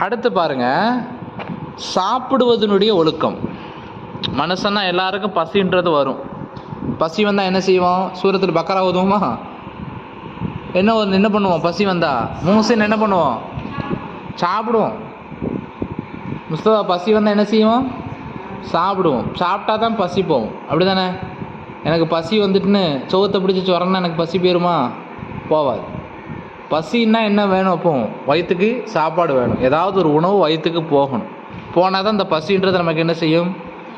அடுத்து பாருங்க. சாப்பிடுவதனுடைய ஒழுக்கம். மனுஷன்னா எல்லாருக்கும் பசின்றது வரும். பசி வந்தால் என்ன செய்வோம்? சூரத்தில் பக்கரா ஓதுவோமா என்ன ஒரு என்ன பண்ணுவோம்? பசி வந்தா? மூசின் என்ன பண்ணுவோம்? சாப்பிடுவோம். முஸ்தபா பசி வந்தால் என்ன செய்வோம்? சாப்பிடுவோம். சாப்பிட்டா தான் பசி போகும். அப்படி தானே எனக்கு பசி வந்துட்டுன்னு சோத்தை பிடிச்சி சொரன்னா எனக்கு பசி போயிருமா? போவாது. பசின்னா என்ன வேணும் அப்போ? வயிற்றுக்கு சாப்பாடு வேணும். ஏதாவது ஒரு உணவு வயிற்றுக்கு போகணும். போனால் தான் இந்த பசின்றது நமக்கு என்ன செய்யும்?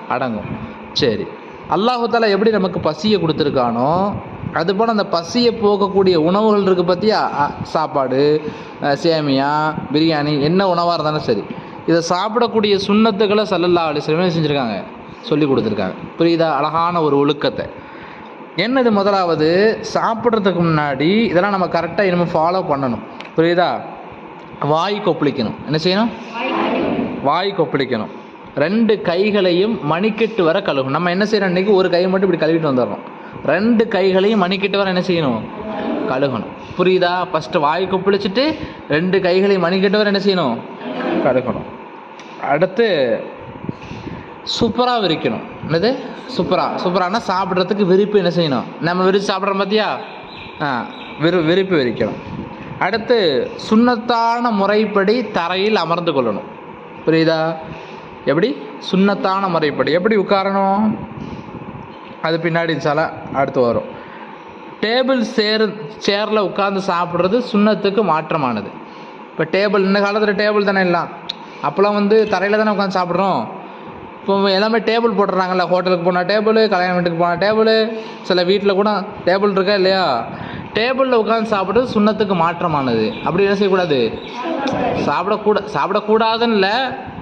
அடங்கும். சரி. அல்லாஹால எப்படி நமக்கு பசியை கொடுத்துருக்கானோ அதுபோல் அந்த பசியை போக்கக்கூடிய உணவுகள் இருக்குது பார்த்தியா சாப்பாடு சேமியா பிரியாணி என்ன உணவாக இருந்தாலும் சரி. இதை சாப்பிடக்கூடிய சுண்ணத்துக்களை சல்லல்லா அலிஸ்லமே செஞ்சுருக்காங்க? சொல்லி கொடுத்துருக்காங்க. புரியுதா? அழகான ஒரு ஒழுக்கத்தை. என்னது முதலாவது? சாப்பிட்றதுக்கு முன்னாடி இதெல்லாம் நம்ம கரெக்டாக இனிமேல் ஃபாலோ பண்ணணும். புரியுதா? வாய் கொப்பளிக்கணும். என்ன செய்யணும்? வாய் கொப்பளிக்கணும். ரெண்டு கைகளையும் மணிக்கெட்டு வர கழுவணும். நம்ம என்ன செய்யறோம் இன்னைக்கு? ஒரு கை மட்டும் இப்படி கழுவிட்டு வந்துடுறோம். ரெண்டு கைகளையும் மணிக்கெட்டு வர என்ன செய்யணும்? கழுகணும் புரியுதா? ஃபஸ்ட்டு வாய் கொப்பளிச்சுட்டு ரெண்டு கைகளையும் மணிக்கெட்டு வர என்ன செய்யணும்? கழுகணும் அடுத்து சூப்பராக விரிக்கணும் என்னது? சூப்பராக சூப்பரானா சாப்பிட்றதுக்கு விருப்பு என்ன செய்யணும்? நம்ம விரித்து சாப்பிட்றோம் பார்த்தியா ஆ விரு விருப்பு விரிக்கணும் அடுத்து சுண்ணத்தான முறைப்படி தரையில் அமர்ந்து கொள்ளணும். புரியுதா? எப்படி? சுண்ணத்தான முறைப்படி. எப்படி உட்காரணும்? அது பின்னாடி சால அடுத்து வரும். டேபிள் சேர் சேரில் உட்காந்து சாப்பிட்றது சுண்ணத்துக்கு மாற்றமானது. இப்போ டேபிள் இந்த காலத்தில் டேபிள் தானே எல்லாம். அப்போல்லாம் வந்து தரையில் தானே உட்காந்து சாப்பிட்றோம். இப்போ எல்லாமே டேபிள் போட்டுறாங்கல்ல ஹோட்டலுக்கு போனால் டேபிள் கல்யாண வீட்டுக்கு போனால் டேபிள் சில வீட்டில் கூட டேபிள் இருக்கா இல்லையா? டேபிளில் உட்காந்து சாப்பிட்றது சுண்ணத்துக்கு மாற்றமானது. அப்படி என்ன செய்யக்கூடாது? சாப்பிடக்கூட சாப்பிடக்கூடாதுன்னு இல்லை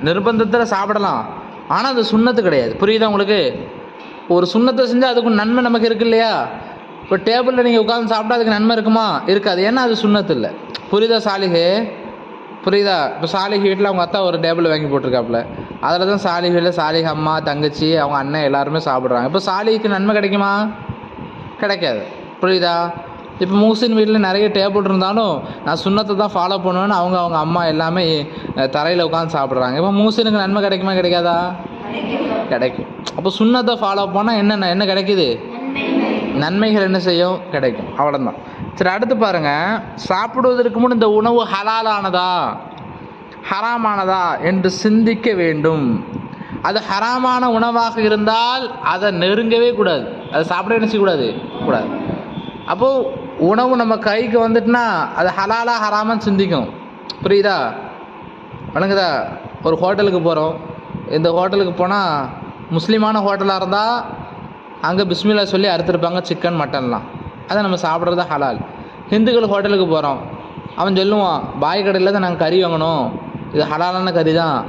நிர்பந்தத்தில் சாப்பிடலாம். ஆனால் அது சுண்ணத்து கிடையாது. புரியுதா உங்களுக்கு? ஒரு சுண்ணத்தை செஞ்சால் அதுக்கு நன்மை நமக்கு இருக்கு இல்லையா? இப்போ டேபிளில் நீங்கள் உட்காந்து சாப்பிட்டா அதுக்கு நன்மை இருக்குமா? இருக்காது. ஏன்னா அது சுண்ணத்து இல்லை. புரியுதா சாலிகே புரியுதா? இப்போ சாலிகை வீட்டில் அவங்க அத்தா ஒரு டேபிள் வாங்கி போட்டிருக்காப்புல. அதில் தான் சாலிகையில் சாலிக அம்மா தங்கச்சி அவங்க அண்ணன் எல்லாருமே சாப்பிட்றாங்க. இப்போ சாலிக்கு நன்மை கிடைக்குமா? கிடைக்காது. புரியுதா? இப்போ மூசின் வீட்டில் நிறைய டேபிள் இருந்தாலும் நான் சுண்ணத்தை தான் ஃபாலோ பண்ணுவேன்னு அவங்க அவங்க அம்மா எல்லாமே தரையில் உட்காந்து சாப்பிட்றாங்க. இப்போ மூசினுக்கு நன்மை கிடைக்குமா கிடைக்காதா? கிடைக்கும். அப்போ சுண்ணத்தை ஃபாலோ பண்ணால் என்ன என்ன கிடைக்குது? நன்மைகள் என்ன செய்யும்? கிடைக்கும். அவ்வளோதான் சரி அடுத்து பாருங்கள் சாப்பிடுவதற்கு முன் இந்த உணவு ஹலாலானதா? ஹராமானதா என்று சிந்திக்க வேண்டும். அது ஹராமான உணவாக இருந்தால் அதை நெருங்கவே கூடாது. அதை சாப்பிட என்ன கூடாது. அப்போது உணவு நம்ம கைக்கு வந்துட்டுனா அது ஹலாலா ஹராமான்னு சிந்திக்கும். புரியுதா? வணங்குதா ஒரு ஹோட்டலுக்கு போகிறோம் இந்த ஹோட்டலுக்கு போனால் முஸ்லீமான ஹோட்டலாக இருந்தால் அங்கே பிஸ்மில்லா சொல்லி அறுத்துருப்பாங்க சிக்கன் மட்டன்லாம். அதை நம்ம சாப்பிட்றது ஹலால். ஹிந்துக்கள் ஹோட்டலுக்கு போகிறோம் அவன் சொல்லுவான் பாய் கடையில் தான் நாங்கள் கறி வாங்கணும். இது ஹலாலான கறி தான்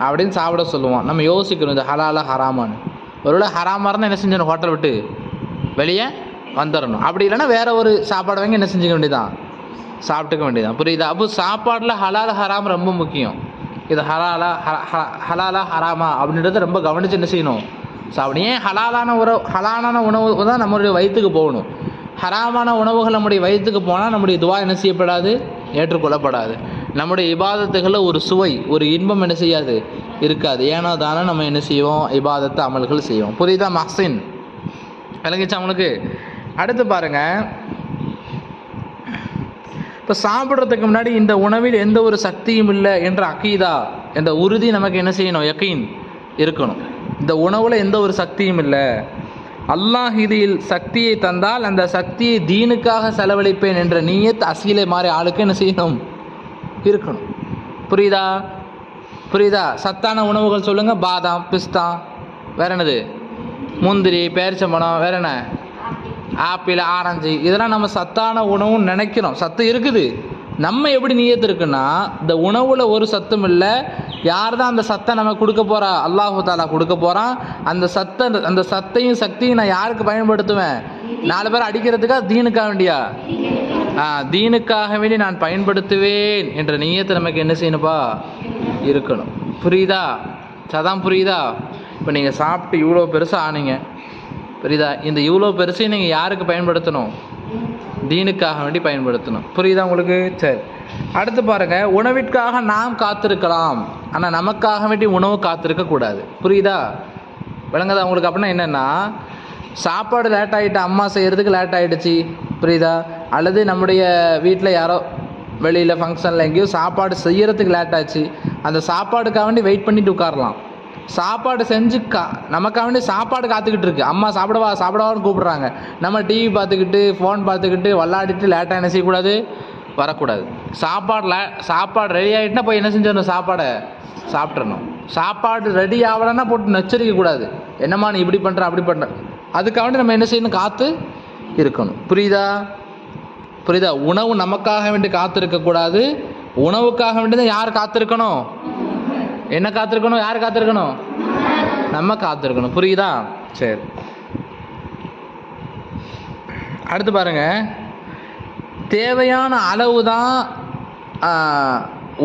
அப்படின்னு சாப்பிட சொல்லுவான் நம்ம யோசிக்கணும் இது ஹலாலா ஹராமான்னு. ஒருவேளை ஹராமாக இருந்தால் என்ன செஞ்சிடணும்? ஹோட்டல் விட்டு வெளியே வந்துடணும். அப்படி இல்லைன்னா வேறு ஒரு சாப்பாடு வாங்கி என்ன செஞ்சுக்க வேண்டியதான் சாப்பிட்டுக்க வேண்டியதான் புரியுதா? அப்போ சாப்பாட்டில் ஹலால் ஹராம் ரொம்ப முக்கியம். இது ஹலாலா ஹ- ஹலாலா ஹராமா அப்படின்றத ரொம்ப கவனித்து என்ன செய்யணும்? சாப்பிடும் ஏன் ஹலாலான உறவு ஹலாலான உணவு தான் நம்மளுடைய வயிற்றுக்கு போகணும்? ஹராமான உணவுகள் நம்முடைய வயிற்றுக்கு போனால் நம்முடைய துவா என்ன செய்யப்படாது? ஏற்றுக்கொள்ளப்படாது. நம்முடைய இபாதத்துகளில் ஒரு சுவை ஒரு இன்பம் என்ன செய்யாது? இருக்காது. ஏன்னா தானே நம்ம என்ன செய்வோம்? இபாதத்தை அமல்கள் செய்வோம். புரியுதா மஹ்சின்? விளங்கிச்சா உங்களுக்கு? அடுத்து பாருங்க. இப்போ சாப்பிட்றதுக்கு முன்னாடி இந்த உணவில் எந்த ஒரு சக்தியும் இல்லை என்ற அக்கீதா என்ற உறுதி நமக்கு என்ன செய்யணும்? யக்கீன் இருக்கணும். இந்த உணவில் எந்த ஒரு சக்தியும் இல்லை. அல்லாஹ் இதில் சக்தியை தந்தால் அந்த சக்தியை தீனுக்காக செலவழிப்பேன் என்ற நீயத் அசீலை மாறி ஆளுக்கு என்ன செய்யணும்? இருக்கணும். புரியுதா? புரியுதா? சத்தான உணவுகள் சொல்லுங்கள் பாதாம் பிஸ்தா வேற என்னது? முந்திரி பேரிச்சம்பழம் வேற என்ன? Apple orange. இதெல்லாம் நம்ம சத்தான உணவுன்னு நினைக்கிறோம். சத்து இருக்குது. நம்ம எப்படி நீயத்து இருக்குன்னா இந்த உணவில் ஒரு சத்தும் இல்லை யார் தான் அந்த சத்தை நம்ம கொடுக்க போகிறா அல்லாஹு தாலா கொடுக்க போகிறான் அந்த சத்தை அந்த சத்தையும் சக்தியும் நான் யாருக்கு பயன்படுத்துவேன்? நாலு பேர் அடிக்கிறதுக்கா தீனுக்காக வேண்டியா? ஆ தீனுக்காக வேண்டி நான் பயன்படுத்துவேன் என்ற நீயத்தை நமக்கு என்ன செய்யணுப்பா இருக்கணும். புரியுதா? சதான் புரியுதா? இப்போ நீங்கள் சாப்பிட்டு இவ்வளோ பெருசாக ஆனீங்க. புரியுதா? இந்த இவ்வளோ பெருசையும் நீங்கள் யாருக்கு பயன்படுத்தணும்? தீனுக்காக வேண்டி பயன்படுத்தணும். புரியுதா உங்களுக்கு? சரி. அடுத்து பாருங்க உணவிற்காக நாம் காத்திருக்கலாம். ஆனால் நமக்காக வேண்டி உணவு காத்திருக்க கூடாது. புரியுதா? விளங்குதா உங்களுக்கு அப்படின்னா என்னென்னா சாப்பாடு லேட் ஆகிட்டு அம்மா செய்கிறதுக்கு லேட் ஆகிடுச்சு புரியுதா? அல்லது நம்முடைய வீட்டில் யாரோ வெளியில் ஃபங்க்ஷனில் எங்கேயோ சாப்பாடு செய்கிறதுக்கு லேட் ஆச்சு. அந்த சாப்பாடுக்காக வேண்டி வெயிட் பண்ணிட்டு உட்காரலாம். சாப்பாடு செஞ்சு கா நமக்காக வேண்டி சாப்பாடு காத்துக்கிட்டு இருக்கு. அம்மா சாப்பிடவா சாப்பிடவான்னு கூப்பிட்றாங்க. நம்ம டிவி பார்த்துக்கிட்டு ஃபோன் பார்த்துக்கிட்டு விளாடிட்டு லேட்டாக என்ன செய்யக்கூடாது? வரக்கூடாது. சாப்பாடு லே சாப்பாடு ரெடி ஆகிட்டுனா போய் என்ன செஞ்சிடணும் சாப்பாடை? சாப்பிட்றணும் சாப்பாடு ரெடி ஆகலைன்னா போட்டு நச்சரிக்க கூடாது. என்னம்மா நீ இப்படி பண்ணுற அப்படி பண்ணுற அதுக்காக வேண்டி நம்ம என்ன செய்யணும்? காத்து இருக்கணும். புரியுதா? புரியுதா? உணவு நமக்காக வேண்டி காத்திருக்கக்கூடாது உணவுக்காக வேண்டி தான் யார் காத்திருக்கணும்? என்ன காத்திருக்கணும்? யார் காத்திருக்கணும்? நம்ம காத்திருக்கணும். புரியுதா? சரி. அடுத்து பாருங்க. தேவையான அளவு தான்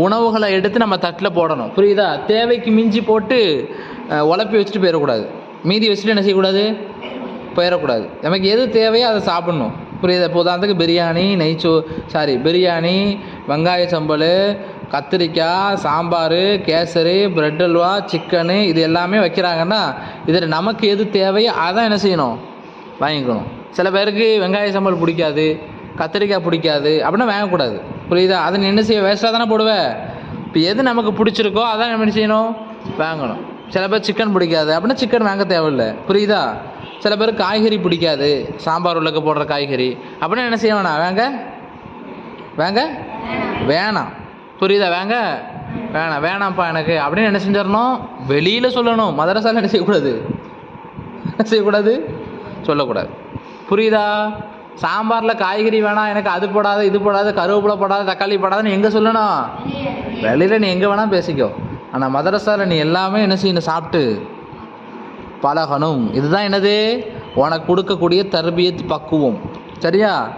உணவுகளை எடுத்து நம்ம தட்டில் போடணும். புரியுதா? தேவைக்கு மிஞ்சி போட்டு உழப்பி வச்சுட்டு போயிடக்கூடாது மீதி வச்சுட்டு என்ன செய்யக்கூடாது? போயிடக்கூடாது நமக்கு எது தேவையோ அதை சாப்பிட்ணும். புரியுதா? இப்போ உதாரணத்துக்கு பிரியாணி நெய்ச்சோ சாரி பிரியாணி வெங்காய சம்பல் கத்திரிக்காய் சாம்பார் கேசரி பிரெட் அல்வா சிக்கனு இது எல்லாமே வைக்கிறாங்கன்னா இதில் நமக்கு எது தேவையோ அதான் என்ன செய்யணும்? வாங்கிக்கணும். சில பேருக்கு வெங்காய சம்பல் பிடிக்காது கத்திரிக்காய் பிடிக்காது அப்படின்னா வாங்கக்கூடாது. புரியுதா? அதை நீ என்ன செய்ய வேஸ்ட்டாக தானே போடுவேன் இப்போ எது நமக்கு பிடிச்சிருக்கோ அதான் நம்ம என்ன செய்யணும்? வாங்கணும். சில பேர் சிக்கன் பிடிக்காது அப்படின்னா சிக்கன் வாங்க தேவையில்லை. புரியுதா? சில பேர் காய்கறி பிடிக்காது சாம்பார் உள்ளக்க போடுற காய்கறி அப்படின்னா என்ன செய்ய வேணாம்? வாங்க? வேங்க? வேணாம். புரியுதா? வேங்க. வேணாம் வேணாம்ப்பா எனக்கு. அப்படின்னு என்ன செஞ்சிடணும்? வெளியில் சொல்லணும். மதரசாவில் என்ன செய்யக்கூடாது? என்ன செய்யக்கூடாது? சொல்லக்கூடாது. புரியுதா? சாம்பாரில் காய்கறி வேணாம் எனக்கு அது போடாது இது போடாது கருவேப்பிலை போடாது தக்காளி போடாதுன்னு எங்கே சொல்லணும்? வெளியில் நீ எங்கே வேணால் பேசிக்கோ. ஆனால் மதரசாவில் நீ எல்லாமே என்ன செய்யணும்? சாப்பிட்டு பழகணும். இதுதான் என்னது? உனக்கு கொடுக்கக்கூடிய தர்பியத் பக்குவம். சரியா?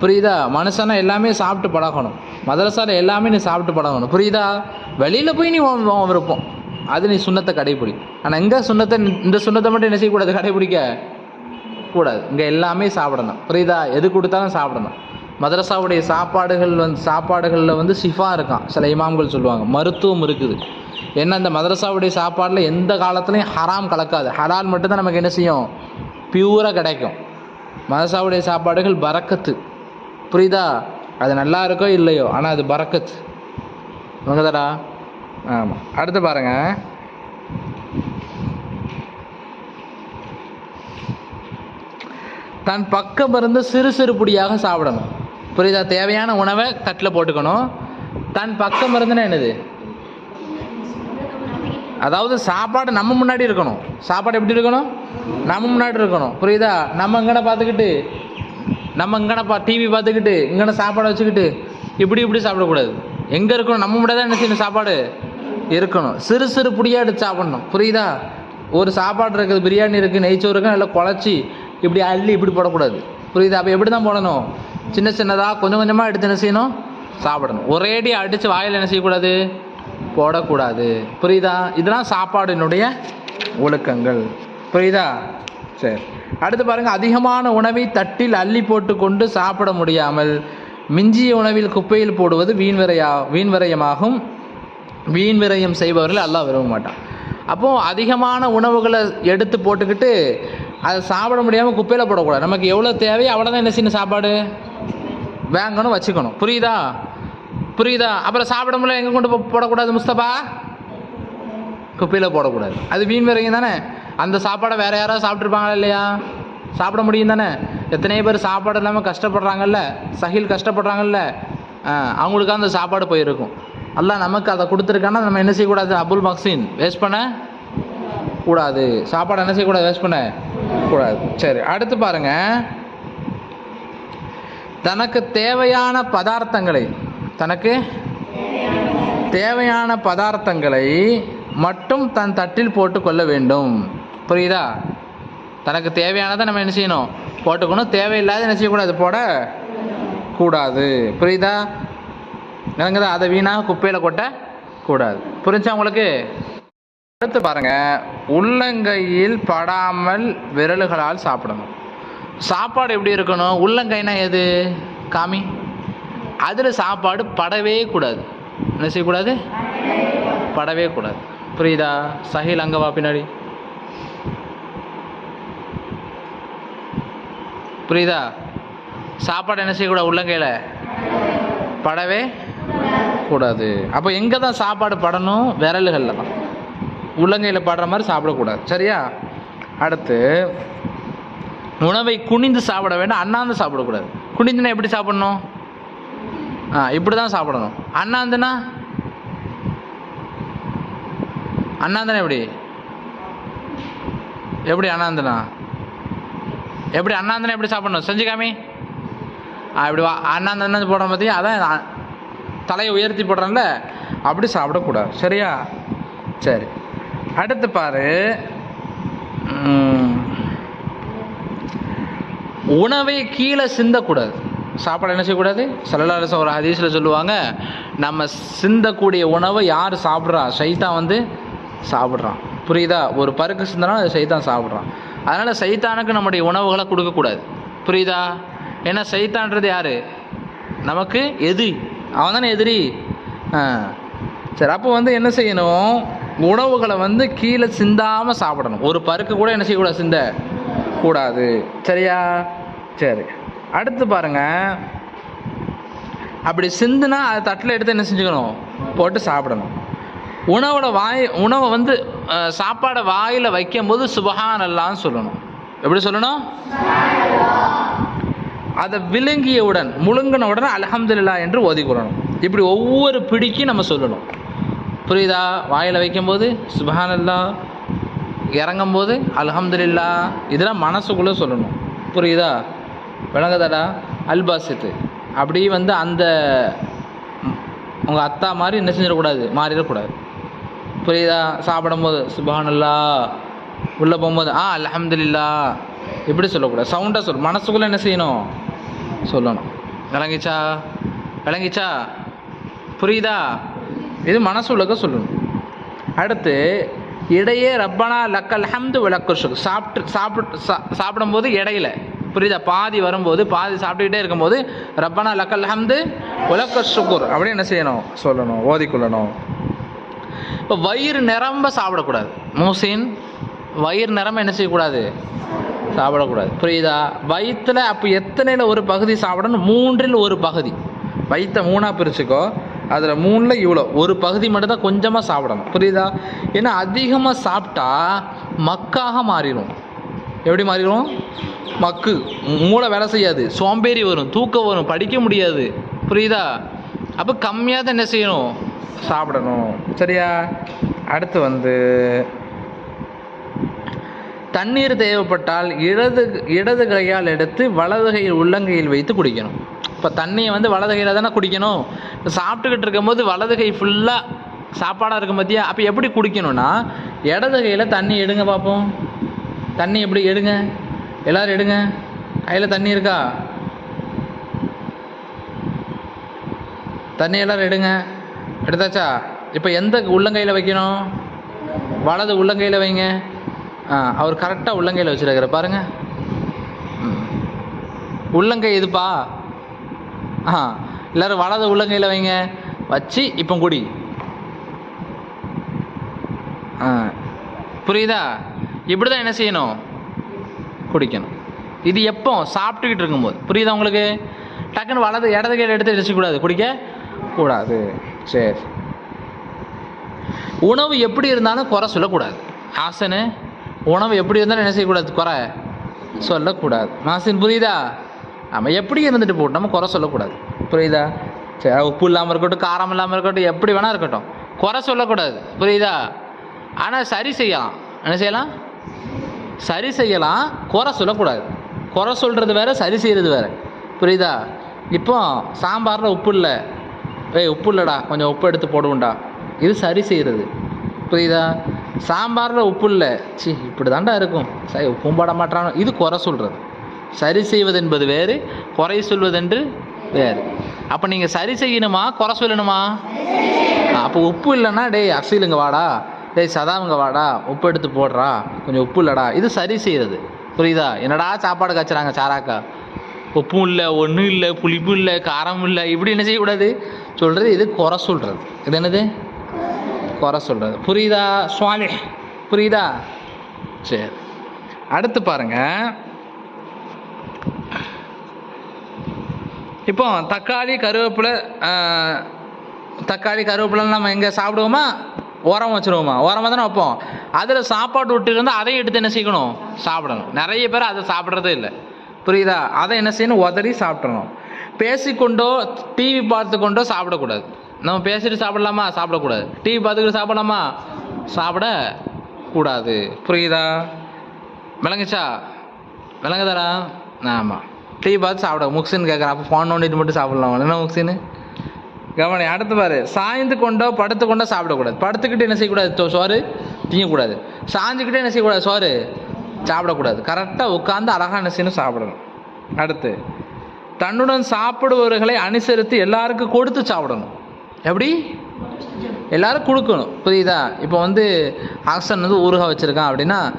புரியுதா? மனுஷனா எல்லாமே சாப்பிட்டு பழகணும். மதரசாவில் எல்லாமே நீ சாப்பிட்டு பழகணும். புரியுதா? வெளியில் போய் நீ உன் விருப்பம். அது நீ சுண்ணத்தை கடைபிடி. ஆனால் எங்கே சுண்ணத்தை இந்த சுண்ணத்தை மட்டும் என்ன செய்யக்கூடாது? கடைப்பிடிக்க கூடாது. இங்கே எல்லாமே சாப்பிடணும். புரியுதா? எது கொடுத்தாலும் சாப்பிடணும். மதரசாவுடைய சாப்பாடுகள் வந்து சாப்பாடுகளில் வந்து சிஃபா இருக்கான். சில இமாம்கள் சொல்லுவாங்க. மருத்துவம் இருக்குது. ஏன்னா இந்த மதரசாவுடைய சாப்பாடில் எந்த காலத்துலையும் ஹராம் கலக்காது. ஹலால் மட்டும்தான் நமக்கு என்ன செய்யும்? பியூராக கிடைக்கும். மதரசாவுடைய சாப்பாடுகள் பறக்கத்து. புரியுதா? அது நல்லா இருக்கோ இல்லையோ? ஆனால் அது பறக்கத். உங்கதடா ஆமாம் அடுத்து பாருங்க. தன் பக்கம் இருந்து சிறு சிறு புடியாக சாப்பிடணும். புரியுதா? தேவையான உணவை தட்டில் போட்டுக்கணும். தன் பக்கம் இருந்துன்னா என்னது? அதாவது சாப்பாடு நம்ம முன்னாடி இருக்கணும். சாப்பாடு எப்படி இருக்கணும்? நம்ம முன்னாடி இருக்கணும். புரியுதா? நம்ம இங்கன பார்த்துக்கிட்டு நம்ம இங்கன டிவி பார்த்துக்கிட்டு இங்கன சாப்பாடு வச்சுக்கிட்டு இப்படி இப்படி சாப்பிடக்கூடாது. எங்கே இருக்கணும்? நம்ம மட்டும் தான் என்ன செய்யணும்? சாப்பாடு இருக்கணும். சிறு சிறு புடியாக எடுத்து சாப்பிடணும். புரியுதா? ஒரு சாப்பாடு இருக்குது பிரியாணி இருக்குது நெய்ச்சோறு இருக்குது நல்லா குழச்சி இப்படி அள்ளி இப்படி போடக்கூடாது. புரியுதா? அப்போ எப்படி தான் போடணும்? சின்ன சின்னதாக கொஞ்சம் கொஞ்சமாக எடுத்து என்ன செய்யணும்? சாப்பிடணும். ஒரேடி அடித்து வாயில் என்ன செய்யக்கூடாது? போடக்கூடாது. புரியுதா? இதெல்லாம் சாப்பாடினுடைய ஒழுக்கங்கள். புரியுதா? சரி. அடுத்து பாருங்கள் அதிகமான உணவை தட்டில் அள்ளி போட்டு கொண்டு சாப்பிட முடியாமல் மிஞ்சிய உணவில் குப்பையில் போடுவது வீண் விரையா வீண் விரயமாகும். வீண் விரயம் செய்பவர்கள் எல்லாம் விரும்ப மாட்டான். அப்போது அதிகமான உணவுகளை எடுத்து போட்டுக்கிட்டு அதை சாப்பிட முடியாமல் குப்பையில் போடக்கூடாது. நமக்கு எவ்வளோ தேவையோ அவ்வளோ தான் என்ன செய்யணும்? சாப்பாடு வாங்கணும் வச்சுக்கணும். புரியுதா? புரியுதா? அப்புறம் சாப்பிட முடியல எங்கே கொண்டு போ- போடக்கூடாது முஸ்தபா? குப்பையில் போடக்கூடாது. அது வீண் விரையும் தானே? அந்த சாப்பாடை வேற யாராவது சாப்பிட்ருப்பாங்களா இல்லையா? சாப்பிட முடியும் தானே? எத்தனையோ பேர் சாப்பாடு இல்லாமல் கஷ்டப்படுறாங்கல்ல? சஹில் கஷ்டப்படுறாங்கல்ல? அவங்களுக்கு அந்த சாப்பாடு போயிருக்கும். அல்ல நமக்கு அதை கொடுத்துருக்கான்னா நம்ம என்ன செய்யக்கூடாது? அபுல் மக்சின் வேஸ்ட் பண்ண கூடாது. சாப்பாடு என்ன செய்யக்கூடாது? வேஸ்ட் பண்ண கூடாது. சரி அடுத்து பாருங்க. தனக்கு தேவையான பதார்த்தங்களை தனக்கு தேவையான பதார்த்தங்களை மட்டும் தன் தட்டில் போட்டு கொள்ள வேண்டும். புரியுதா? தனக்கு தேவையானதை நம்ம என்ன செய்யணும்? போட்டுக்கணும். தேவையில்லாத என்ன செய்யக்கூடாது? போட கூடாது. புரியுதா? எனக்குதா அதை வீணாக குப்பையில் கொட்ட கூடாது. புரிஞ்சா உங்களுக்கு? அடுத்து பாருங்க. உள்ளங்கையில் படாமல் விரல்களால் சாப்பிடணும். சாப்பாடு எப்படி இருக்கணும்? உள்ளங்கைனா எது? காமி. அதில் சாப்பாடு படவே கூடாது. என்ன செய்யக்கூடாது? படவே கூடாது. புரியுதா? சஹில் அங்கவா பின்னாடி. புரியுதா? சாப்பாடு என்ன செய்யக்கூடாது? உள்ளங்கையில்? படவே கூடாது. அப்போ எங்கே தான் சாப்பாடு படணும்? விரல்களில் தான். உள்ளங்கையில் படுற மாதிரி சாப்பிடக்கூடாது. சரியா? அடுத்து உணவை குனிந்து சாப்பிட வேண்டாம். அண்ணாந்து சாப்பிடக்கூடாது. குனிந்துனா எப்படி சாப்பிடணும்? ஆ இப்படி தான் சாப்பிடணும். அண்ணாந்துனா அண்ணாந்தனா எப்படி? எப்படி அண்ணாந்தனா எப்படி அண்ணாந்தனை எப்படி சாப்பிடணும்? செஞ்சு காமி. ஆ இப்படி வா. அண்ணாந்தனா போடுற மாதிரி அதான் தலையை உயர்த்தி போடுறேன்ல. அப்படி சாப்பிடக்கூடாது. சரியா? சரி. அடுத்து பாரு. உணவை கீழே சிந்தக்கூடாது. சாப்பாடு என்ன செய்யக்கூடாது? சல்லல்லாஹு ஒரு ஹதீஸில் சொல்லுவாங்க நம்ம சிந்தக்கூடிய உணவை யார் சாப்பிட்றா? சைத்தான் வந்து சாப்பிட்றான். புரியுதா? ஒரு பருக்கு சிந்தனா அது சைத்தான் சாப்பிட்றான். அதனால் சைத்தானுக்கு நம்முடைய உணவுகளை கொடுக்கக்கூடாது புரியுதா? ஏன்னா சைத்தான்றது யார்? நமக்கு எதிரி. அவன் தானே எதிரி சரி அப்போ வந்து என்ன செய்யணும்? உணவுகளை வந்து கீழே சிந்தாமல் சாப்பிடணும். ஒரு பருக்கு கூட என்ன செய்யக்கூடாது? சிந்த கூடாது. சரியா? சரி. அடுத்து பாருங்க. அப்படி சிந்துனா அதை தட்டில் எடுத்து என்ன செஞ்சுக்கணும்? போட்டு சாப்பிடணும். உணவோட வாய் உணவை வந்து சாப்பாடை வாயில் வைக்கும்போது சுபஹான் அல்லான்னு சொல்லணும். எப்படி சொல்லணும்? அதை விழுங்கியவுடன் முழுங்கின உடனே அல்ஹம்துலில்லா என்று ஓதிக்கொள்ளணும் இப்படி ஒவ்வொரு பிடிக்கும் நம்ம சொல்லணும். புரியுதா? வாயில் வைக்கும்போது சுபஹானல்லா இறங்கும்போது அல்ஹம்துலில்லா இதெல்லாம் மனசுக்குள்ளே சொல்லணும். புரியுதா? விளங்குதாடா? அல்பாசித்து. அப்படி வந்து அந்த உங்கள் அத்தா மாதிரி என்ன செஞ்சிடக்கூடாது? மாறிடக்கூடாது. புரியுதா? சாப்பிடும்போது சுபானுல்லா உள்ளே போகும்போது ஆ அலமதுல்லா இப்படி சொல்லக்கூடாது. சவுண்டாக சொல் மனசுக்குள்ளே என்ன செய்யணும்? சொல்லணும். விளங்கிச்சா? விளங்கிச்சா? புரியுதா? இது மனசுள்ளக்க சொல்லணும். அடுத்து இடையே ரப்பனா லக்கல் ஹம்து விளக்கு சாப்பிட்டு சாப்பிட்டு சா சாப்பிடும்போது இடையில. புரியுதா? பாதி வரும்போது பாதி சாப்பிட்டுக்கிட்டே இருக்கும்போது ரப்பனா லக்கல் ஹம்து உலக்க சுக்குர் அப்படின்னு என்ன செய்யணும்? சொல்லணும். ஓதிக்கொள்ளணும். இப்போ வயிறு நிரம்ப சாப்பிடக்கூடாது. மூசின் வயிறு நிரம்ப என்ன செய்யக்கூடாது? சாப்பிடக்கூடாது. புரியுதா? வயிற்றுல அப்போ எத்தனையில் ஒரு பகுதி சாப்பிடணும்? மூன்றில் ஒரு பகுதி. வயிற்றை மூணாக பிரிச்சுக்கோ. அதில் மூணில் இவ்வளோ ஒரு பகுதி மட்டும் தான் கொஞ்சமாக சாப்பிடணும். புரியுதா? ஏன்னா அதிகமாக சாப்பிட்டா மக்காக மாறிடும் எப்படி மாறிடும் மக்கு. மூளை வேலை செய்யாது. சோம்பேறி வரும் தூக்கம் வரும் படிக்க முடியாது. புரியுதா? அப்போ கம்மியாக தான் என்ன செய்யணும்? சாப்பிடணும். சரியா? அடுத்து வந்து தண்ணீர் தேவைப்பட்டால் இடது இடது கையால் எடுத்து வலது கையில் உள்ளங்கையில் வைத்து குடிக்கணும். இப்போ தண்ணியை வந்து வலது கையில் தானே குடிக்கணும். இப்போ சாப்பிட்டுக்கிட்டு இருக்கும்போது வலது கை ஃபுல்லாக சாப்பாடாக இருக்கும் பார்த்தியா அப்போ எப்படி குடிக்கணும்னா இடது கையில் தண்ணி எடுங்க பார்ப்போம் தண்ணி எப்படி எடுங்க? எல்லோரும் எடுங்க. கையில் தண்ணி இருக்கா? தண்ணி எல்லோரும் எடுங்க. எடுத்தாச்சா? இப்போ எந்த உள்ளங்கையில் வைக்கணும்? வலது உள்ளங்கையில் வைங்க. ஆ அவர் கரெக்டாக உள்ளங்கையில் வச்சுருக்கிற பாருங்கள் உள்ளங்கை இதுப்பா ஆ எல்லோரும் வலது உள்ளங்கையில் வைங்க. வச்சு இப்போ குடி. ஆ புரியுதா? இப்படி தான் என்ன செய்யணும்? குடிக்கணும். இது எப்போ? சாப்பிட்டுக்கிட்டு இருக்கும்போது. புரியுதா உங்களுக்கு? டக்குன்னு வலது இடது கையில் எடுத்து வச்சுக்கூடாது குடிக்க கூடாது. சரி. உணவு எப்படி இருந்தாலும் குறை சொல்லக்கூடாது. ஆசனு உணவு எப்படி இருந்தாலும் என்ன செய்யக்கூடாது? குறை சொல்லக்கூடாது. மாசின் புரியுதா? நம்ம எப்படி இருந்துட்டு போட்டு நம்ம குறை சொல்லக்கூடாது. புரியுதா? சரி உப்பு இல்லாமல் இருக்கட்டும் காரம் இல்லாமல் இருக்கட்டும் எப்படி வேணால் இருக்கட்டும். குறை சொல்லக்கூடாது. புரியுதா? ஆனால் சரி செய்யலாம். என்ன செய்யலாம்? சரி செய்யலாம். குறை சொல்லக்கூடாது. குறை சொல்கிறது வேற சரி செய்கிறது வேறு. புரியுதா? இப்போ சாம்பாரில் உப்பு இல்லை. ஏய் உப்பு இல்லைடா கொஞ்சம் உப்பு எடுத்து போடுவோம்டா. இது சரி செய்கிறது புரியுதா? சாம்பாரில் உப்பு இல்லை. சி இப்படி தாண்டா இருக்கும். சரி உப்பும் போட மாட்டானோ? இது குறை சொல்கிறது சரி செய்வது என்பது வேறு குறை சொல்வதென்று வேறு. அப்போ நீங்கள் சரி செய்யணுமா? குறை சொல்லணுமா? அப்போ உப்பு இல்லைன்னா டேய் அசிலுங்க வாடா. டேய் சதாவுங்க வாடா. உப்பு எடுத்து போடுறா. கொஞ்சம் உப்பு இல்லைடா. இது சரி செய்கிறது புரியுதா? என்னடா சாப்பாடு காய்ச்சுறாங்க சாராக்கா? உப்பும் இல்லை ஒன்றும் இல்லை புளிப்பும் இல்லை காரமும் இல்லை. இப்படி என்ன செய்யக்கூடாது? சொல்கிறது இது குறை சொல்கிறது இது என்னது? குறை சொல்கிறது புரியுதா சுவாலி புரியுதா? சரி. அடுத்து பாருங்கள் இப்போ தக்காளி கருவேப்பிலை தக்காளி கருவேப்பிலை நம்ம எங்கே சாப்பிடுவோமா? உரம் வச்சுருவோமா? உரமாக தானே வைப்போம். அதில் சாப்பாடு விட்டு இருந்தால் அதையும் எடுத்து என்ன செய்யணும்? சாப்பிடணும். நிறைய பேர் அதை சாப்பிட்றதே இல்லை. புரியுதா? அதை என்ன செய்யணும்? உதறி சாப்பிடணும். பேசிக்கொண்டோ டிவி பார்த்து கொண்டோ சாப்பிடக்கூடாது. நம்ம பேசிட்டு சாப்பிடலாமா? சாப்பிடக்கூடாது. டிவி பார்த்துக்கிட்டு சாப்பிடலாமா? சாப்பிட கூடாது புரியுதா? விளங்குச்சா? விளங்குதாடா? ஆமாம் டிவி பார்த்து சாப்பிட. முக்ஸின்னு கேட்குறேன் அப்போ ஃபோன் நோண்டிட்டு மட்டும் சாப்பிடலாம்? என்ன முக்ஸின்னு கவனி அடுத்து பாரு. சாய்ந்து கொண்டோ படுத்து கொண்டோ சாப்பிடக்கூடாது. படுத்துக்கிட்டு என்ன செய்யக்கூடாது? தோ- சோறு திங்கக்கூடாது. சாஞ்சுக்கிட்டே என்ன செய்யக்கூடாது? சோறு சாப்பிடக்கூடாது. கரெக்டாக உட்காந்து அழகாக என்ன செய்யணும்? சாப்பிடணும். அடுத்து. தன்னுடன் சாப்பிடுபவர்களை அனுசரித்து எல்லாருக்கும் கொடுத்து சாப்பிடணும். எப்படி? எல்லாரும் கொடுக்கணும். புரியுதா? இப்போ வந்து ஆக்சன் வந்து ஊறுகாய் வச்சுருக்கான் அப்படின்னா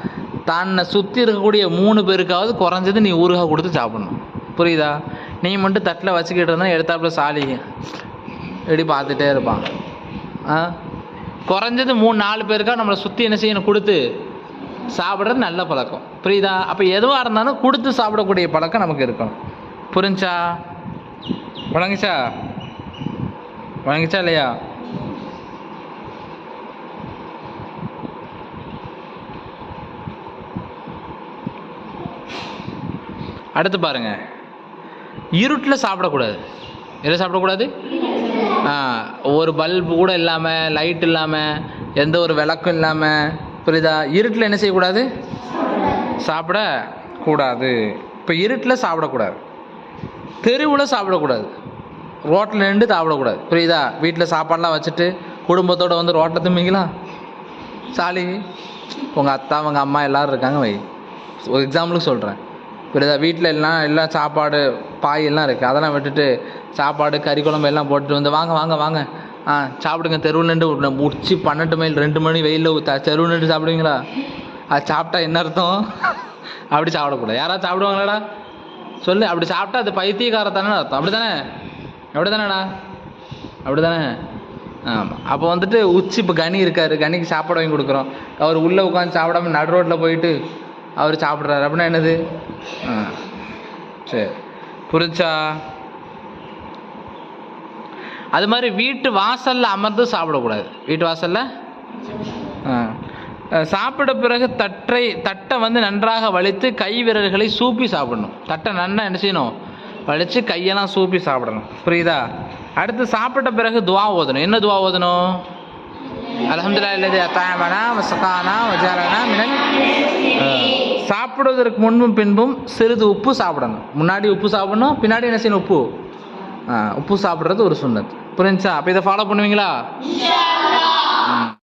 தன்னை சுற்றி இருக்கக்கூடிய மூணு பேருக்காவது குறைஞ்சது நீ ஊறுகாய் கொடுத்து சாப்பிடணும். புரியுதா? நீ மட்டும் தட்டில் வச்சுக்கிட்டு இருந்தா எடுத்தாப்புல சாலி எப்படி பார்த்துட்டே இருப்பான். ஆ? குறைஞ்சது மூணு நாலு பேருக்கா நம்மளை சுற்றி என்ன செய்யணும்? கொடுத்து சாப்பிட்றது நல்ல பழக்கம். புரியுதா? அப்போ எதுவாக இருந்தாலும் கொடுத்து சாப்பிடக்கூடிய பழக்கம் நமக்கு இருக்கணும். புரிஞ்சா? வணங்குச்சா வணங்குச்சா இல்லையா? அடுத்து பாருங்க. இருட்டில் சாப்பிடக்கூடாது. எதை சாப்பிடக்கூடாது? ஒரு பல்பு கூட இல்லாமல் லைட் இல்லாமல் எந்த ஒரு விளக்கும் இல்லாமல் புரியுதா? இருட்டில் என்ன செய்யக்கூடாது? சாப்பிடக்கூடாது. இப்போ இருட்டில் சாப்பிடக்கூடாது. தெருவில் சாப்பிடக்கூடாது. ரோட்டில் நின்று சாப்பிடக்கூடாது. புரியுதா? வீட்டில் சாப்பாடெலாம் வச்சுட்டு குடும்பத்தோடு வந்து ரோட்டில் தும்பிங்களா சாலி உங்கள் அத்தா உங்கள் அம்மா எல்லோரும் இருக்காங்க வை. ஒரு எக்ஸாம்பிளுக்கு சொல்கிறேன் புரியுதா? வீட்டில் எல்லாம் எல்லாம் சாப்பாடு பாய் எல்லாம் இருக்குது அதெல்லாம் விட்டுட்டு சாப்பாடு கறி குழம்பு எல்லாம் போட்டுட்டு வந்து வாங்க வாங்க வாங்க. ஆ சாப்பிடுங்க. தெருவில் நின்று முடிச்சு பன்னெண்டு மைல் ரெண்டு மணி வெயிலில் தெருவில் நின்று சாப்பிடுவீங்களா? அது சாப்பிட்டா என்ன அர்த்தம்? அப்படி சாப்பிடக்கூடாது. யாராவது சாப்பிடுவாங்களாடா? சொல்லு அப்படி சாப்பிட்டா அது பைத்தியக்காரத்தானே அர்த்தம். அப்படி தானே அப்படி தானேண்ணா அப்படி தானே ஆமாம் அப்போ வந்துட்டு உச்சி இப்போ கனி இருக்காரு. கனிக்கு சாப்பாடு வாங்கி கொடுக்குறோம். அவர் உள்ளே உட்காந்து சாப்பிடாம நடு ரோட்டில் போயிட்டு அவர் சாப்பிட்றாரு. அப்படின்னா என்னது? ஆ சரி. புரிச்சா அது மாதிரி வீட்டு வாசலில் அமர்ந்து சாப்பிடக்கூடாது. வீட்டு வாசலில்? ஆ அஹ் சாப்பிட பிறகு தட்டை தட்டை வந்து நன்றாக வலித்து கை விரல்களை சூப்பி சாப்பிடணும். தட்டை நன்னா என்ன செய்யணும்? வலித்து கையெல்லாம் சூப்பி சாப்பிடணும். புரியுதா? அடுத்து சாப்பிட்ட பிறகு துவா ஓதணும். என்ன துவா ஓதணும்? அல்ஹம்துலில்லாஹி இல்லது அத்தாயமனா வசகானா வஜாலனா மினல் சாப்பிடுவதற்கு முன்பும் பின்பும் சிறிது உப்பு சாப்பிடணும். முன்னாடி உப்பு சாப்பிடணும் பின்னாடி என்ன செய்யணும்? உப்பு. ஆ, உப்பு சாப்பிட்றது ஒரு சுண்ணத் புரிஞ்சா அப்போ இதை ஃபாலோ பண்ணுவீங்களா.